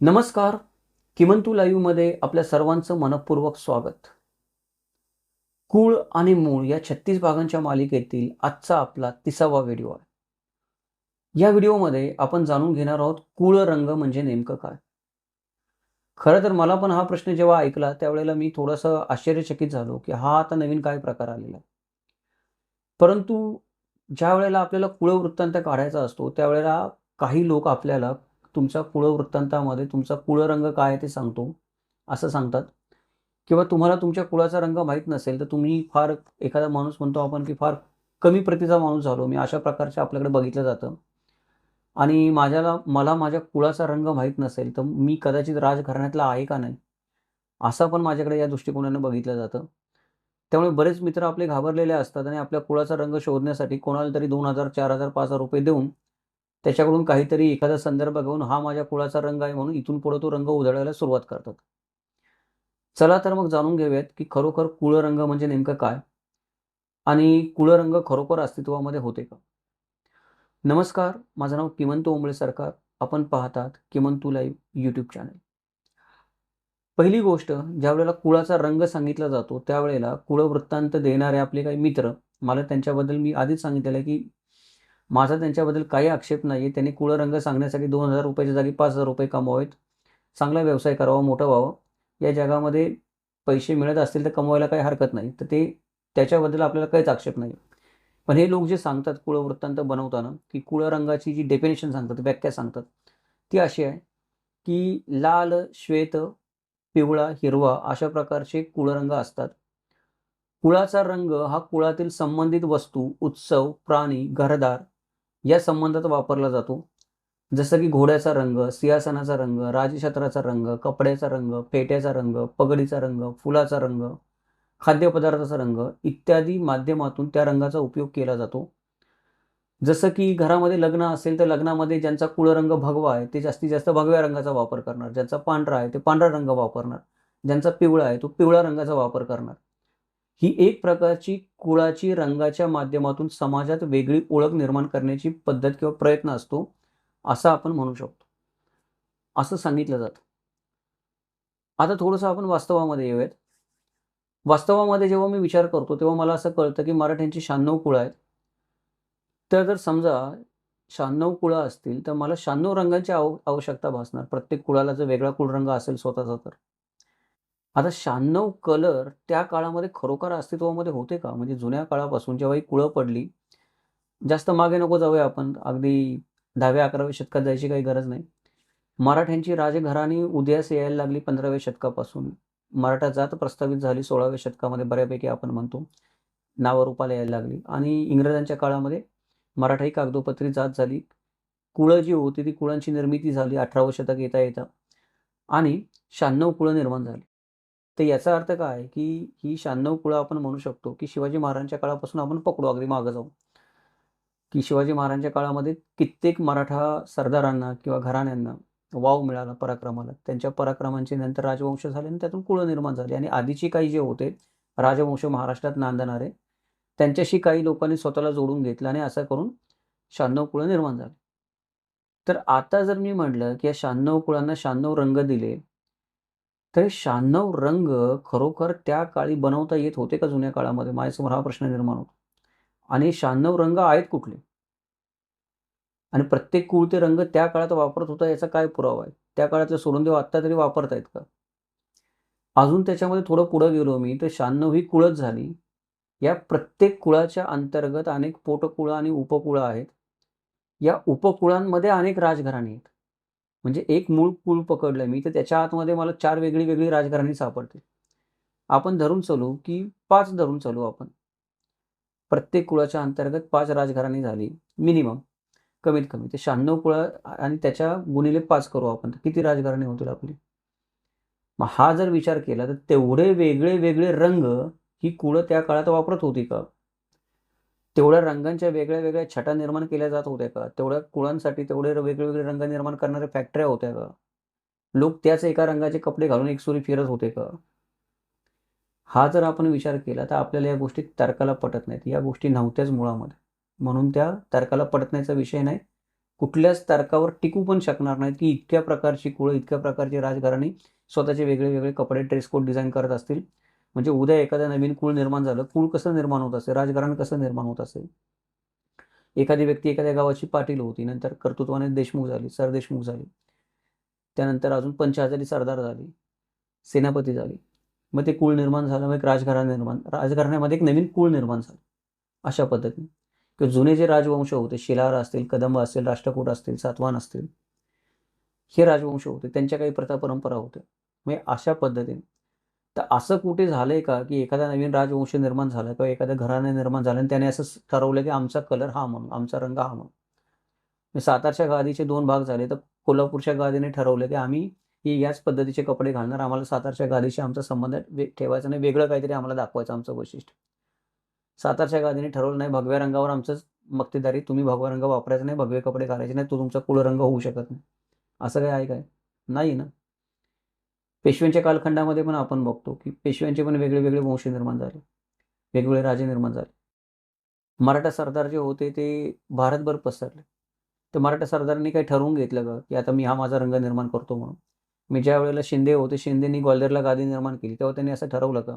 नमस्कार. किमंतू लाईव्हमध्ये आपल्या सर्वांचं मनपूर्वक स्वागत. कुळ आणि मूळ या छत्तीस भागांच्या मालिकेतील आजचा आपला तिसावा व्हिडिओ आहे. या व्हिडिओमध्ये आपण जाणून घेणार आहोत कुळ रंग म्हणजे नेमकं काय? खरं तर मला पण हा प्रश्न जेव्हा ऐकला त्यावेळेला मी थोडंसं आश्चर्यचकित झालो की हा आता नवीन काय प्रकार आलेला परंतु ज्या वेळेला आपल्याला कुळवृत्तांत काढायचा असतो त्यावेळेला काही लोक आपल्याला तुमच्या कुळवृत्तांतामध्ये तुमचा कुळरंग काय आहे ते सांगतो. असं सांगतात. किंवा तुम्हाला तुमच्या कुळाचा रंग माहीत नसेल तर तुम्ही फार एखादा माणूस म्हणतो आपण की फार कमी प्रतीचा माणूस झालो. मी अशा प्रकारचे आपल्याकडे बघितलं जातं. आणि माझ्याला मला माझ्या कुळाचा रंग माहीत नसेल तर मी कदाचित राजघराण्यातला आहे का नाही? असं पण माझ्याकडे या दृष्टिकोनानं बघितलं जातं. त्यामुळे बरेच मित्र आपले घाबरलेले असतात आणि आपल्या कुळाचा रंग शोधण्यासाठी कोणाला तरी दोन हजार चार हजार पाच हजार रुपये देऊन त्याच्याकडून काहीतरी एखादा संदर्भ घेऊन हा माझ्या कुळाचा रंग आहे म्हणून इथून पुढे तो रंग उधळायला सुरुवात करतात. चला तर मग जाणून घेऊयात की खरोखर कुळरंग म्हणजे नेमकं काय? आणि कुळरंग खरोखर अस्तित्वामध्ये होते का? नमस्कार माझं नाव किमंत ओंबळे सरकार. आपण पाहतात किमंतू लाईव्ह यूट्यूब चॅनल पहिली गोष्ट ज्या वेळेला कुळाचा रंग सांगितला जातो त्यावेळेला कुळवृत्तांत देणारे आपले काही मित्र मला त्यांच्याबद्दल मी आधीच सांगितलेलं आहे की माझा त्यांच्याबद्दल काही आक्षेप नाही आहे त्यांनी कुळरंग सांगण्यासाठी दोन हजार रुपयाच्या जागी पाच हजार रुपये कमवावेत. चांगला व्यवसाय करावा मोठं व्हावं. या जगामध्ये पैसे मिळत असतील तर कमवायला काही हरकत नाही. तर ते त्याच्याबद्दल आपल्याला काहीच आक्षेप नाही पण हे लोक जे सांगतात कुळवृत्तांत बनवताना की कुळरंगाची जी डेफिनेशन सांगतात व्याख्या सांगतात ती अशी आहे की लाल श्वेत पिवळा हिरवा अशा प्रकारचे कुळरंग असतात. कुळाचा रंग हा कुळातील संबंधित वस्तू उत्सव प्राणी घरदार या संबंधात वापरला जातो. जसं की घोड्याचा रंग सिंहासनाचा रंग राजछत्राचा रंग कपड्याचा रंग पेट्याचा रंग पगडीचा रंग फुलाचा रंग खाद्यपदार्थाचा रंग इत्यादी माध्यमातून त्या रंगाचा उपयोग केला जातो. जसं की घरामध्ये लग्न असेल तर लग्नामध्ये ज्यांचा कुळरंग भगवा आहे ते जास्तीत जास्त भगव्या रंगाचा वापर करणार. ज्यांचा पांढरा आहे ते पांढरा रंग वापरणार. ज्यांचा पिवळा आहे तो पिवळ्या रंगाचा वापर करणार. ही एक प्रकारची कुळाची रंगाच्या माध्यमातून समाजात वेगळी ओळख निर्माण करण्याची पद्धत किंवा प्रयत्न असतो असं आपण म्हणू शकतो. असं सांगितलं जातं. आता थोडंसं आपण वास्तवामध्ये येऊयात. वास्तवामध्ये जेव्हा मी विचार करतो तेव्हा मला असं कळतं की मराठ्यांची शहाण्णव कुळं आहेत. तर जर समजा शहाण्णव कुळं असतील तर मला शहाण्णव रंगांची आव आवश्यकता भासणार. प्रत्येक कुळाला जर वेगळा कुळरंग असेल स्वतःचा तर. आता शहाण्णव कलर त्या काळामध्ये खरोखर अस्तित्वामध्ये होते का? म्हणजे जुन्या काळापासून जेव्हा ही कुळं पडली जास्त मागे नको जाऊया आपण. अगदी दहाव्या अकराव्या शतकात जायची काही गरज नाही. मराठ्यांची राजघराणी उदयास यायला लागली पंधराव्या शतकापासून. मराठा जात प्रस्तावित झाली सोळाव्या शतकामध्ये बऱ्यापैकी आपण म्हणतो. नावरूपाला यायला लागली. आणि इंग्रजांच्या काळामध्ये मराठा ही कागदोपत्री जात झाली. कुळं जी होती ती कुळांची निर्मिती झाली. अठरावं शतक येता येता. आणि शहाण्णव कुळं निर्माण झाली. तर याचा अर्थ काय की ही शहाण्णव कुळं आपण म्हणू शकतो की शिवाजी महाराजांच्या काळापासून आपण पकडू अगदी मागं जाऊ की शिवाजी महाराजांच्या काळामध्ये कित्येक मराठा सरदारांना किंवा घराण्यांना वाव मिळाला पराक्रमाला. त्यांच्या पराक्रमांचे नंतर राजवंश झाले आणि त्यातून कुळं निर्माण झाली. आणि आधीची काही जे होते राजवंश महाराष्ट्रात नांदणारे त्यांच्याशी काही लोकांनी स्वतःला जोडून घेतलं आणि असं करून शहाण्णव कुळं निर्माण झाले. तर आता जर मी म्हटलं की या शहाण्णव कुळांना शहाण्णव रंग दिले तर शहाण्णव रंग खरोखर त्या काळी बनवता येत होते का जुन्या काळामध्ये? माझ्यासमोर हा प्रश्न निर्माण होतो. आणि शहाण्णव रंग आहेत कुठले? आणि प्रत्येक कुळ ते रंग त्या काळात वापरत होता याचा काय पुरावा आहे? त्या काळातले सोडून आत्ता तरी वापरतायत का? अजून त्याच्यामध्ये थोडं पुढं गेलो मी तर शहाण्णव ही कुळच झाली. या प्रत्येक कुळाच्या अंतर्गत अनेक पोटकुळं आणि उपकुळं आहेत. या उपकुळांमध्ये अनेक राजघराणी आहेत. म्हणजे एक मूळ कुळ पकडलं मी तर त्याच्या आतमध्ये मला चार वेगळी वेगळी राजघराणी सापडते आपण धरून चालू की पाच धरून चालू आपण? प्रत्येक कुळाच्या अंतर्गत पाच राजघराणी झाली मिनिमम. कमीत कमी ते शहाण्णव कुळ आणि त्याच्या गुणिले पाच करू आपण. तर किती राजघराणी होतील आपली? मग हा जर विचार केला तर तेवढे वेगळे वेगळे रंग ही कुळं त्या काळात वापरत होती का? तेवढ्या रंगांच्या वेगळ्या वेगळ्या छटा निर्माण केल्या जात होत्या का? तेवढ्या कुळांसाठी तेवढे वेगवेगळे रंग निर्माण करणाऱ्या फॅक्टऱ्या होत्या का? लोक त्याच एका रंगाचे कपडे घालून एकसुरी फिरत होते का? हा जर आपण विचार केला तर आपल्याला या गोष्टी तर्काला पटत नाहीत. या गोष्टी नव्हत्याच मुळामध्ये. म्हणून त्या तर्काला पटत नाहीचा विषय नाही. कुठल्याच तर्कावर टिकू पण शकणार नाही की इतक्या प्रकारची कुळं इतक्या प्रकारची राजघराणी स्वतःचे वेगळे वेगळे कपडे ड्रेस कोड डिझाईन करत असतील. म्हणजे उद्या एखादा नवीन कुळ निर्माण झालं कुळ कसं निर्माण होत असेल? राजकारण कसं निर्माण होत असेल? एखादी व्यक्ती एखाद्या गावाची पाटील होती नंतर कर्तृत्वाने देशमुख झाली सरदेशमुख झाली. त्यानंतर अजून पंचहजारी सरदार झाली सेनापती झाली. मग ते कुळ निर्माण झालं मग एक राजघराणा निर्माण राजघराण्यामध्ये एक नवीन कुळ निर्माण झालं अशा पद्धतीने. किंवा जुने जे राजवंश होते शिलार असतील कदंब असतील राष्ट्रकूट असतील सातवान असतील हे राजवंश होते त्यांच्या काही प्रथा परंपरा होत्या. म्हणजे अशा पद्धतीने तर असं कुठे झालंय का की एखादा नवीन राजवंश निर्माण झाला किंवा एखाद्या घराने निर्माण झालं आणि त्याने असं ठरवलं की आमचा कलर हा म्हणून आमचा रंग हा म्हणून? म्हणजे सातारच्या गादीचे दोन भाग झाले तर कोल्हापूरच्या गादीने ठरवलं की आम्ही ही याच पद्धतीचे कपडे घालणार आम्हाला सातारच्या गादीशी आमचा संबंध ठेवायचा नाही वेगळं काहीतरी आम्हाला दाखवायचं आमचं वैशिष्ट्य. सातारच्या गादीने ठरवलं नाही भगव्या रंगावर आमचंच मक्तेदारी तुम्ही भगवा रंग वापरायचा नाही भगवे कपडे घालायचे नाही तो तुमचा कुळ रंग होऊ शकत नाही. असं काय आहे काय? नाही ना? पेशव्यांच्या कालखंडामध्ये पण आपण बघतो की पेशव्यांचे पण वेगळे वेगळे वंश निर्माण झाले. वेगवेगळे राजे निर्माण झाले. मराठा सरदार जे होते ते भारतभर पसरले. तर मराठा सरदारांनी काही ठरवून घेतलं का? की आता मी हा माझा रंग निर्माण करतो म्हणून. मी ज्या वेळेला शिंदे होते शिंदेनी ग्वाल्हेरला गादी निर्माण केली तेव्हा त्यांनी असं ठरवलं का?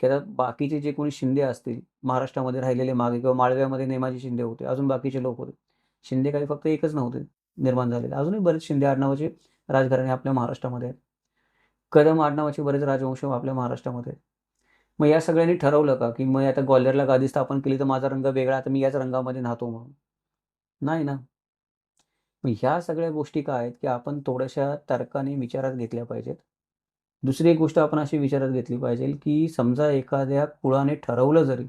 की आता बाकीचे जे कोणी शिंदे असतील महाराष्ट्रामध्ये राहिलेले मागे किंवा माळव्यामध्ये नेमाजी शिंदे होते अजून बाकीचे लोक होते. शिंदे काही फक्त एकच नव्हते निर्माण झालेले. अजूनही बरेच शिंदे आडनावाचे राजघराणे आपल्या महाराष्ट्रामध्ये आहेत. कदम आडनावाचे बरेच राजवंश आपल्या महाराष्ट्रामध्ये मग या सगळ्यांनी ठरवलं का? की मग आता ग्वाल्हेरला गादी स्थापन केली तर माझा रंग वेगळा तर मी याच रंगामध्ये नाहतो म्हणून. नाही ना. मग ह्या सगळ्या गोष्टी काय आहेत की आपण थोड्याशा तर्काने विचारात घेतल्या पाहिजेत. दुसरी एक गोष्ट आपण अशी विचारात घेतली पाहिजे की समजा एखाद्या कुळाने ठरवलं जरी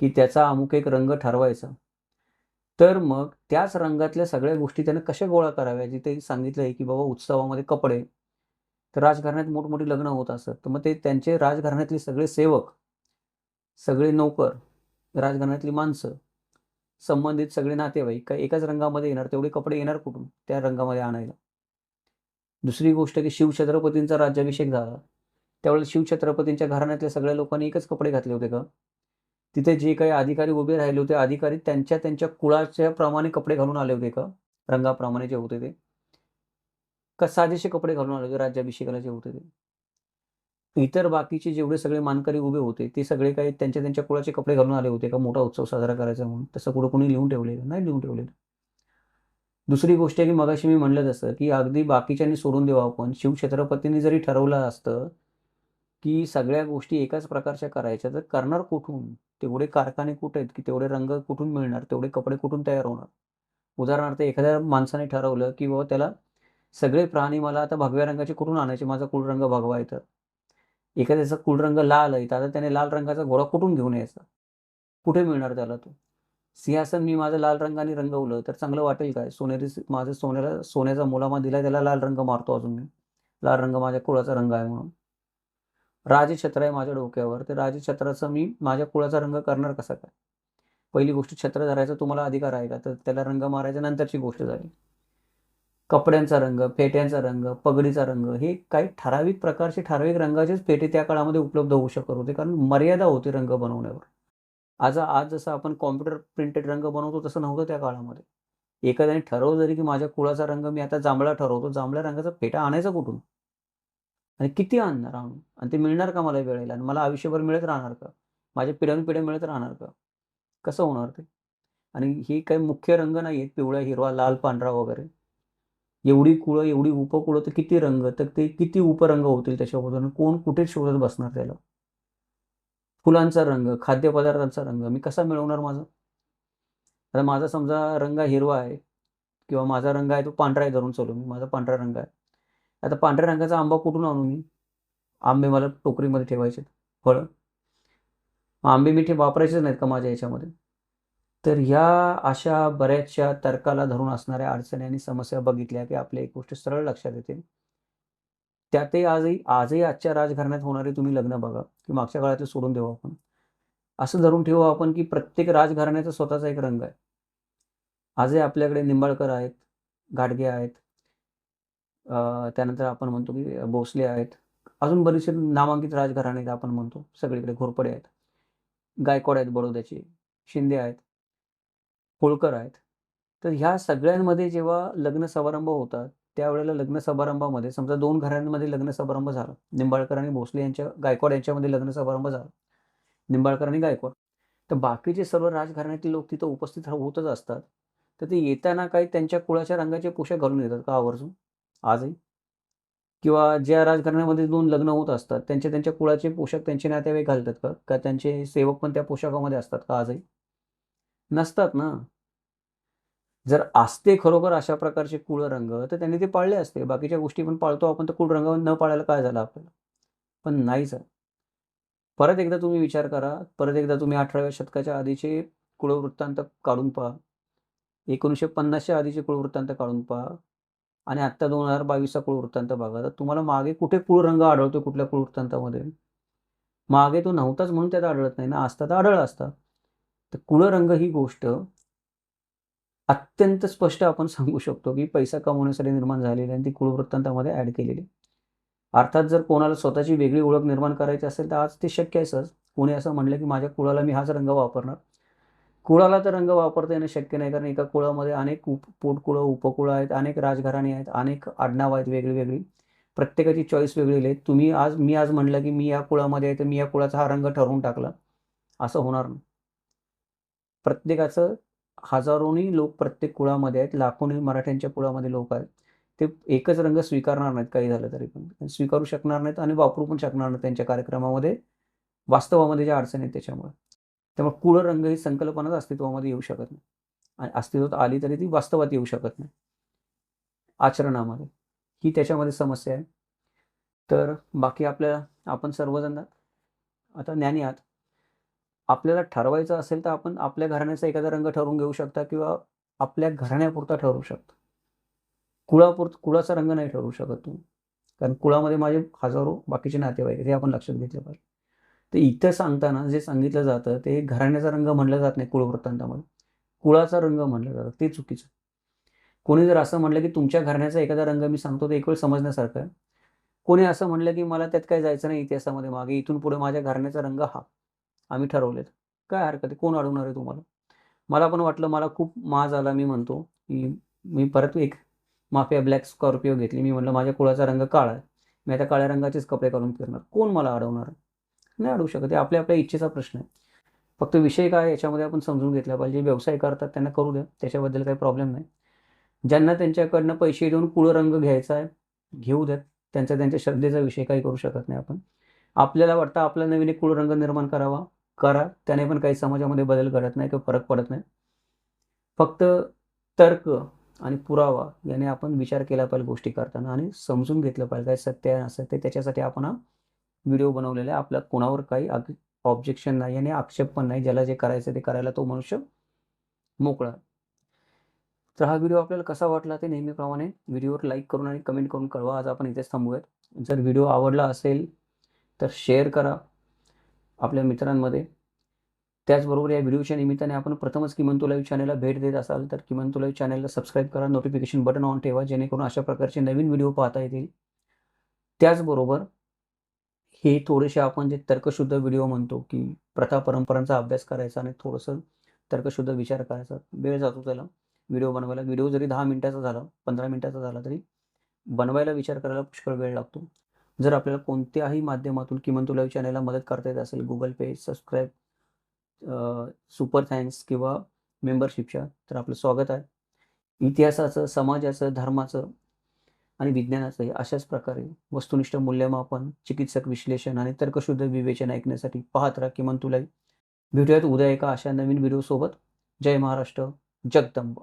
की त्याचा अमुक एक रंग ठरवायचा तर मग त्याच रंगातल्या सगळ्या गोष्टी त्यानं कशा गोळा कराव्या? जिथे सांगितलं आहे की बाबा उत्सवामध्ये कपडे तर राजघराण्यात मोठमोठी लग्न होत असत. तर मग ते त्यांचे राजघराण्यातले सगळे सेवक सगळे नोकर राजघराण्यातली माणसं संबंधित सगळे नातेवाईक काय एकाच रंगामध्ये येणार तेवढे कपडे येणार कुठून? त्या रंगामध्ये आणायला. दुसरी गोष्ट की शिवछत्रपतींचा राज्याभिषेक झाला. त्यावेळेस शिवछत्रपतींच्या घराण्यातल्या सगळ्या लोकांनी एकच कपडे घातले होते का? तिथे जे काही अधिकारी उभे राहिले होते अधिकारी त्यांच्या त्यांच्या कुळाच्या प्रमाणे कपडे घालून आले होते का? रंगाप्रमाणे जे होते ते. का साजेसे कपडे घालून आले होते राज्याभिषेकाला जे होते ते. इतर बाकीचे जेवढे सगळे मानकरी उभे होते ते सगळे काही त्यांच्या त्यांच्या कुळाचे कपडे घालून आले होते का मोठा उत्सव साजरा करायचा म्हणून. तसं कुठं कोणी लिहून ठेवलेलं नाही लिहून ठेवलेलं. दुसरी गोष्ट आहे की मगाशी मी म्हणलं तसं की अगदी बाकीच्यांनी सोडून देऊ आपण. शिवछत्रपतींनी जरी ठरवलं असतं की सगळ्या गोष्टी एकाच प्रकारच्या करायच्या तर करणार कुठून? तेवढे कारखाने कुठे आहेत की तेवढे रंग कुठून मिळणार? तेवढे कपडे कुठून तयार होणार? उदाहरणार्थ एखाद्या माणसाने ठरवलं की बाबा त्याला सगळे प्राणी मला आता भगव्या रंगाचे कुठून आणायचे? माझा कुळ रंग भगवा आहे तर एखाद्याचा कुळ रंग लाल आहे तर आता त्याने लाल रंगाचा घोडा कुठून घेऊन यायचा? कुठे मिळणार त्याला तो? सिंहासन मी माझं लाल रंगाने रंगवलं तर चांगलं वाटेल काय? सोनेरी माझं सोन्याला सोन्याचा मुलामा दिला त्याला लाल रंग मारतो अजून मी. लाल रंग माझ्या कुळाचा रंग आहे म्हणून. राजछत्र आहे माझ्या डोक्यावर तर राजछत्राचा मी माझ्या कुळाचा रंग करणार कसा काय? पहिली गोष्ट छत्र धरायचा तुम्हाला अधिकार आहे का? तर त्याला रंग मारायच्या नंतरची गोष्ट झाली. कपड्यांचा रंग फेट्यांचा रंग पगडीचा रंग हे काही ठराविक प्रकारचे ठराविक रंगाचेच फेटे त्या काळामध्ये उपलब्ध होऊ शकत होते. कारण मर्यादा होती रंग बनवण्यावर. आज आज जसं आपण कॉम्प्युटर प्रिंटेड रंग बनवतो तसं नव्हतं त्या काळामध्ये. एखाद्याने ठरवलं जरी की माझ्या कुळाचा रंग मी आता जांभळा ठरवतो जांभळ्या रंगाचा फेटा आणायचा कुठून? आणि किती आणणार आणून? आणि ते मिळणार का मला वेळेला? आणि मला आयुष्यभर मिळत राहणार का? माझ्या पिढ्यान पिढ्या मिळत राहणार का? कसं होणार ते? आणि ही काही मुख्य रंग नाही आहेत पिवळा हिरवा लाल पांढरा वगैरे. एवढी कुळं एवढी उपकुळं तर किती रंग तर ते किती उपरंग होतील त्याच्याबरोबर कोण कुठे शोधत बसणार त्याला? फुलांचा रंग खाद्यपदार्थांचा रंग मी कसा मिळवणार माझा? आता माझा समजा रंग हिरवा आहे किंवा माझा रंग आहे तो पांढरा आहे धरून चालू मी माझा पांढरा रंग आहे. आता पांढऱ्या रंगाचा आंबा कुठून आणू मी? आंबे मला टोकरीमध्ये ठेवायचे फळं. आंबे मी ठे वापरायचेच नाहीत का माझ्या याच्यामध्ये? तर ह्या अशा बऱ्याचशा तर्काला धरून असणाऱ्या अडचणी आणि समस्या बघितल्या की आपल्या एक गोष्ट सरळ लक्षात येते. त्यातही आजही आजही आजच्या राजघराण्यात होणारे तुम्ही लग्न बघा की मागच्या काळातले सोडून देऊ आपण. असं धरून ठेवू आपण की प्रत्येक राजघराण्याचा स्वतःचा एक रंग आहे. आजही आपल्याकडे निंबाळकर आहेत गाडगे आहेत त्यानंतर आपण म्हणतो की भोसले आहेत. अजून बरेचसे नामांकित राजघराणे आहेत आपण म्हणतो. सगळीकडे घोरपडे आहेत. गायकवाड आहेत बडोद्याचे शिंदे आहेत. होळकर आहेत. तर ह्या सगळ्यांमध्ये जेव्हा लग्न समारंभ होतात त्यावेळेला लग्न समारंभामध्ये समजा दोन घरांमध्ये लग्न समारंभ झाला. निंबाळकर आणि भोसले यांच्या गायकवाड यांच्यामध्ये लग्न समारंभ झाला. निंबाळकर आणि गायकवाड. तर बाकीचे सर्व राजघराण्यातील लोक तिथं उपस्थित होतच असतात. तर ते येताना काही त्यांच्या कुळाच्या रंगाचे पोशाख घालून येतात का आवर्जून? आजही? किंवा ज्या राजघराण्यामध्ये दोन लग्न होत असतात त्यांच्या त्यांच्या कुळाचे पोशाख त्यांचे नातेवाईक घालतात का? का त्यांचे सेवक पण त्या पोशाखामध्ये असतात का आजही? नसतात ना. जर असते खरोखर अशा प्रकारचे कुळ रंग तर त्यांनी ते पाळले असते. बाकीच्या गोष्टी पण पाळतो आपण तर कुळ रंग न पाळायला काय झालं आपल्याला? पण नाहीच आहे. परत एकदा तुम्ही विचार करा. परत एकदा तुम्ही अठराव्या शतकाच्या आधीचे कुळवृत्तांत काढून पहा. एकोणीसशे पन्नासच्या आधीचे कुळवृत्तांत काढून पहा. आणि आत्ता दोन हजार बावीसचा कुळवृत्तांत बघा. तर तुम्हाला मागे कुठे कुळरंग आढळतो कुठल्या कुळवृत्तांतामध्ये मागे तो नव्हताच म्हणून त्यात आढळत नाही ना. असता तर आढळला असता. तर कुळरंग ही गोष्ट अत्यंत स्पष्ट आपण सांगू शकतो की पैसा कमवण्यासाठी निर्माण झालेली आणि ती कुळवृत्तांतामध्ये ऍड केलेली अर्थात जर कोणाला स्वतःची वेगळी ओळख निर्माण करायची असेल तर आज ते शक्य आहे सहज. कोणी असं म्हणलं की माझ्या कुळाला मी हाच रंग वापरणार? कुळाला तर रंग वापरता येणं शक्य नाही कारण एका कुळामध्ये अनेक उप पोटकुळं उपकुळं आहेत अनेक राजघराणी आहेत अनेक आडनाव आहेत वेगळी वेगळी प्रत्येकाची चॉईस वेगळी आहे. तुम्ही आज मी आज म्हणलं की मी या कुळामध्ये आहे तर मी या कुळाचा हा रंग ठरवून टाकला. असं होणार नाही. प्रत्येकाचं हजारोनी लोक प्रत्येक कुळामध्ये आहेत लाखोनी मराठ्यांच्या कुळामध्ये लोक आहेत. ते एकच रंग स्वीकारणार नाहीत काही झालं तरी पण. स्वीकारू शकणार नाहीत आणि वापरू पण शकणार नाहीत त्यांच्या कार्यक्रमामध्ये वास्तवामध्ये ज्या अडचणी आहेत त्याच्यामुळे. त्यामुळे कुळ रंग ही संकल्पनाच अस्तित्वामध्ये येऊ शकत नाही. आणि अस्तित्वात आली तरी ती वास्तवात येऊ शकत नाही. आचरणामध्ये. ही त्याच्यामध्ये समस्या आहे. तर बाकी आपल्याला आपण सर्वजण आता ज्ञानी आहात. आपल्याला ठरवायचं असेल तर आपण आपल्या घराण्याचा एखादा रंग ठरवून घेऊ शकता किंवा आपल्या घराण्यापुरता ठरवू शकता. कुळापुर कुळाचा रंग नाही ठरवू शकत तुम्ही. कारण कुळामध्ये माझे हजारो बाकीचे नातेवाईक हे आपण लक्षात घेतलं पाहिजे. तर इथं सांगताना जे सांगितलं जातं ते घराण्याचा रंग म्हणलं जात नाही कुळवृत्तांतामध्ये कुळाचा रंग म्हणलं जातं ते चुकीचं कोणी जर असं म्हणलं की तुमच्या घराण्याचा एखादा रंग मी सांगतो तर एक वेळ समजण्यासारखं आहे. कोणी असं म्हणलं की मला त्यात काय जायचं नाही इतिहासामध्ये मागे इथून पुढे माझ्या घराण्याचा रंग हा. आम्ही ठरवलेत. काय हरकत आहे? कोण अडवणार आहे तुम्हाला? मला पण वाटलं मला खूप माज आला मी म्हणतो की मी परत एक माफिया ब्लॅक स्कॉर्पिओ घेतली. मी म्हटलं माझ्या कुळाचा रंग काळा आहे. मी आता काळ्या रंगाचेच कपडे काढून फिरणार. कोण मला अडवणार? नाही अडवू शकत. हे आपल्या आपल्या इच्छेचा प्रश्न आहे. फक्त विषय काय याच्यामध्ये आपण समजून घेतला पाहिजे. व्यवसाय करतात त्यांना करू द्या. त्याच्याबद्दल काही प्रॉब्लेम नाही. ज्यांना त्यांच्याकडनं पैसे देऊन कुळ रंग घ्यायचा आहे घेऊ द्यात त्यांचा त्यांच्या श्रद्धेचा विषय काही करू शकत नाही आपण. आपल्याला वाटतं आपला नवीन एक कुळ रंग निर्माण करावा. करा. त्याने पण काही समाजामध्ये बदल घडत नाही किंवा फरक पडत नाही. फक्त तर्क आणि पुरावा याने आपण विचार केला पाहिजे गोष्टी करताना आणि समजून घेतलं पाहिजे काय सत्य असत्य त्याच्यासाठी आपण हा व्हिडिओ बनवलेला आहे. आपल्या कोणावर काही ऑब्जेक्शन नाही आणि आक्षेप पण नाही. ज्याला जे करायचं ते करायला तो मनुष्य मोकळा तर हा व्हिडिओ आपल्याला कसा वाटला ते नेहमीप्रमाणे व्हिडिओवर लाईक करून आणि कमेंट करून कळवा. आज आपण इथेच थांबूयात. जर व्हिडिओ आवडला असेल तर शेअर करा. आपल्या मित्रांमध्ये. त्याचबरोबर या व्हिडिओच्या निमित्ताने आपण प्रथमच किमंतो लाईव्ह चॅनलला भेट देत असाल तर किमंतो लाईव्ह चॅनलला सबस्क्राईब करा नोटिफिकेशन बटन ऑन ठेवा जेणेकरून अशा प्रकारचे नवीन व्हिडिओ पाहता येतील. त्याचबरोबर हे थोडेसे आपण जे तर्कशुद्ध व्हिडिओ म्हणतो की प्रथा परंपरांचा अभ्यास करायचा आणि थोडंसं तर्कशुद्ध विचार करायचा. वेळ जातो त्याला. व्हिडिओ बनवायला व्हिडिओ जरी दहा मिनिटाचा झाला पंधरा मिनिटाचा झाला तरी बनवायला विचार करायला पुष्कळ वेळ लागतो. जर आपल्याला कोणत्याही माध्यमातून किमान तुला चॅनलला मदत करता येत असेल Google Pay subscribe super thanks किंवा मेंबरशिपच्या तर आपलं स्वागत आहे. इतिहासाचं समाजाचं धर्माचं आणि विज्ञानाचं अशाच प्रकारे वस्तुनिष्ठ मूल्यमापन चिकित्सक विश्लेषण आणि तर्कशुद्ध विवेचन ऐकण्यासाठी पाहत राहा. किमान तुलाई भेटूयात उद्या एका अशा नवीन व्हिडिओसोबत जय महाराष्ट्र. जगदंब.